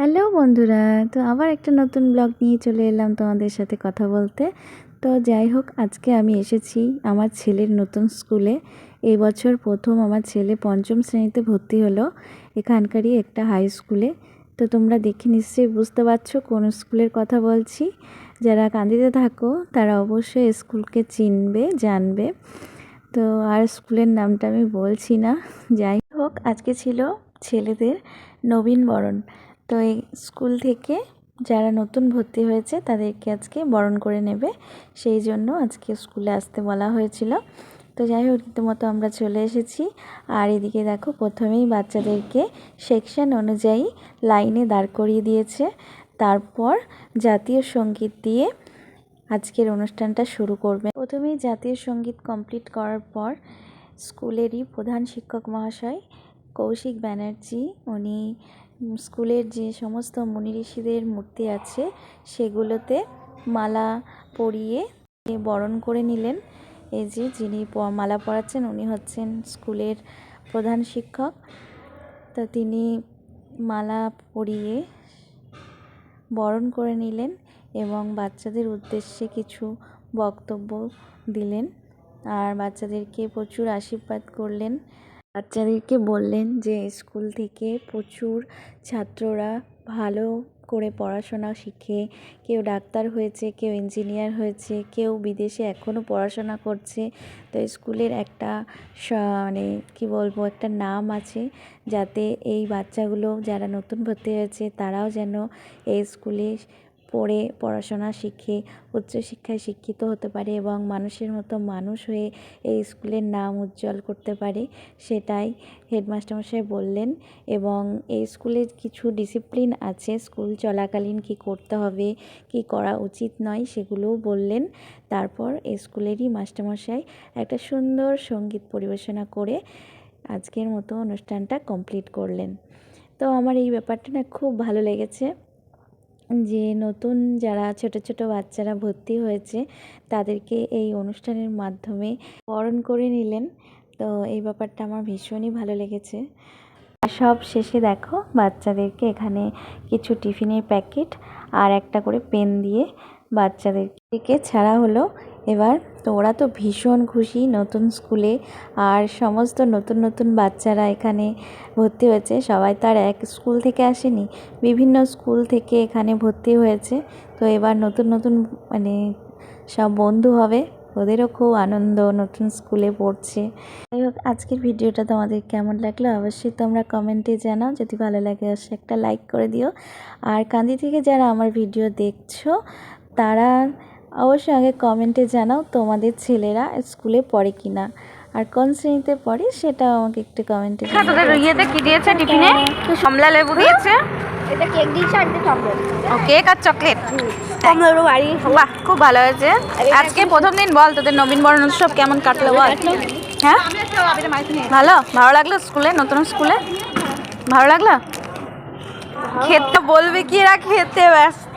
Hello বন্ধুরা, তো আবার একটা নতুন ব্লগ নিয়ে চলে এলাম তোমাদের সাথে কথা বলতে। তো যাই হোক, আজকে আমি এসেছি আমার ছেলের নতুন স্কুলে। এই বছর প্রথম আমার ছেলে পঞ্চম শ্রেণীতে ভর্তি হলো এখানকারই একটা হাই স্কুলে। তো তোমরা দেখে নিশ্চয়ই বুঝতে পারছ কোন স্কুলের কথা বলছি। যারা কান্দিতে থাকো, তারা অবশ্যই স্কুলকে চিনবে, জানবে। তো আর স্কুলের নামটা আমি বলছি না। যাই হোক, আজকে ছিল ছেলেদের নবীন বরণ। তো এই স্কুল থেকে যারা নতুন ভর্তি হয়েছে তাদেরকে আজকে বরণ করে নেবে। সেই জন্য আজকে স্কুলে আসতে বলা হয়েছিল। তো যাই হোক, রীতিমতো আমরা চলে এসেছি। আর এদিকে দেখো, প্রথমেই বাচ্চাদেরকে সেকশন অনুযায়ী লাইনে দাঁড় করিয়ে দিয়েছে। তারপর জাতীয় সংগীত দিয়ে আজকের অনুষ্ঠানটা শুরু করবে। প্রথমেই জাতীয় সংগীত কমপ্লিট করার পর স্কুলেরই প্রধান শিক্ষক মহাশয় কৌশিক ব্যানার্জি, উনি স্কুলের যে সমস্ত মুনি ঋষিদের মূর্তি আছে, সেগুলোতে মালা পরিয়ে বরণ করে নিলেন। এই যে যিনি মালা পরাচ্ছেন, উনি হচ্ছেন স্কুলের প্রধান শিক্ষক। তো তিনি মালা পরিয়ে বরণ করে নিলেন এবং বাচ্চাদের উদ্দেশ্যে কিছু বক্তব্য দিলেন। আর বাচ্চাদেরকে প্রচুর আশীর্বাদ করলেন। বাচ্চাদেরকে বললেন যে, স্কুল থেকে প্রচুর ছাত্ররা ভালো করে পড়াশোনা শিখে, কেউ ডাক্তার হয়েছে, কেউ ইঞ্জিনিয়ার হয়েছে, কেউ বিদেশে এখনও পড়াশোনা করছে। তো স্কুলের একটা মানে কি বলব, একটা নাম আছে যাতে এই বাচ্চাগুলো যারা নতুন ভর্তি হয়েছে, তারাও যেন এই স্কুলে পড়ে, পড়াশোনা শিখে, উচ্চশিক্ষায় শিক্ষিত হতে পারে এবং মানুষের মতো মানুষ হয়ে এই স্কুলের নাম উজ্জ্বল করতে পারে, সেটাই হেডমাস্টারমশাই বললেন। এবং এই স্কুলের কিছু ডিসিপ্লিন আছে, স্কুল চলাকালীন কি করতে হবে, কি করা উচিত নয়, সেগুলোও বললেন। তারপর এই স্কুলেরই মাস্টারমশাই একটা সুন্দর সংগীত পরিবেশনা করে আজকের মতো অনুষ্ঠানটা কমপ্লিট করলেন। তো আমার এই ব্যাপারটা না খুব ভালো লেগেছে। যে নতুন যারা ছোট ছোট বাচ্চারা ভর্তি হয়েছে, তাদেরকে এই অনুষ্ঠানের মাধ্যমে বরণ করে নিলেন। তো এই ব্যাপারটা আমার ভীষণই ভালো লেগেছে। সব শেষে দেখো, বাচ্চাদেরকে এখানে কিছু টিফিনের প্যাকেট আর একটা করে পেন দিয়ে বাচ্চাদেরকে ছাড়া হলো। এবার তো ওরা তো ভীষণ খুশি নতুন স্কুলে আর সমস্ত নতুন নতুন বাচ্চারা এখানে ভর্তি হয়েছে। সবাই তো আর এক স্কুল থেকে আসেনি, বিভিন্ন স্কুল থেকে এখানে ভর্তি হয়েছে। তো এবার নতুন নতুন মানে সব বন্ধু হবে, ওদেরও খুব আনন্দ নতুন স্কুলে পড়ছে। যাই হোক, আজকের ভিডিওটা তোমাদের কেমন লাগল অবশ্যই তোমরা কমেন্টে জানাও। যদি ভালো লাগে অবশ্যই একটা লাইক করে দিও। আর কান্দি থেকে যারা আমার ভিডিও দেখছ, তারা অবশ্যই আগে কমেন্টে জানাও তোমাদের ছেলেরা স্কুলে পড়ে কি না আর কোন শ্রেণীতে পড়ে সেটাও আমাকে একটু কমেন্টে হ্যাঁ তোদের ইয়েতে কি দিয়েছে টিফিনে? কমলা লেবু দিয়েছে? এটা কেক দিয়েছে আর এটা চকলেট। ও কেক আর চকলেট? কমলা বাড়ি বাহ খুব ভালো হয়েছে। আজকে প্রথম দিন বল তোদের নবীন বরণ উৎসব কেমন কাটলো বল। হ্যাঁ? ভালো? ভালো লাগল স্কুলে? নতুন স্কুলে? ভালো লাগল? খেতে বলবে কি এরা খেতে ব্যস্ত।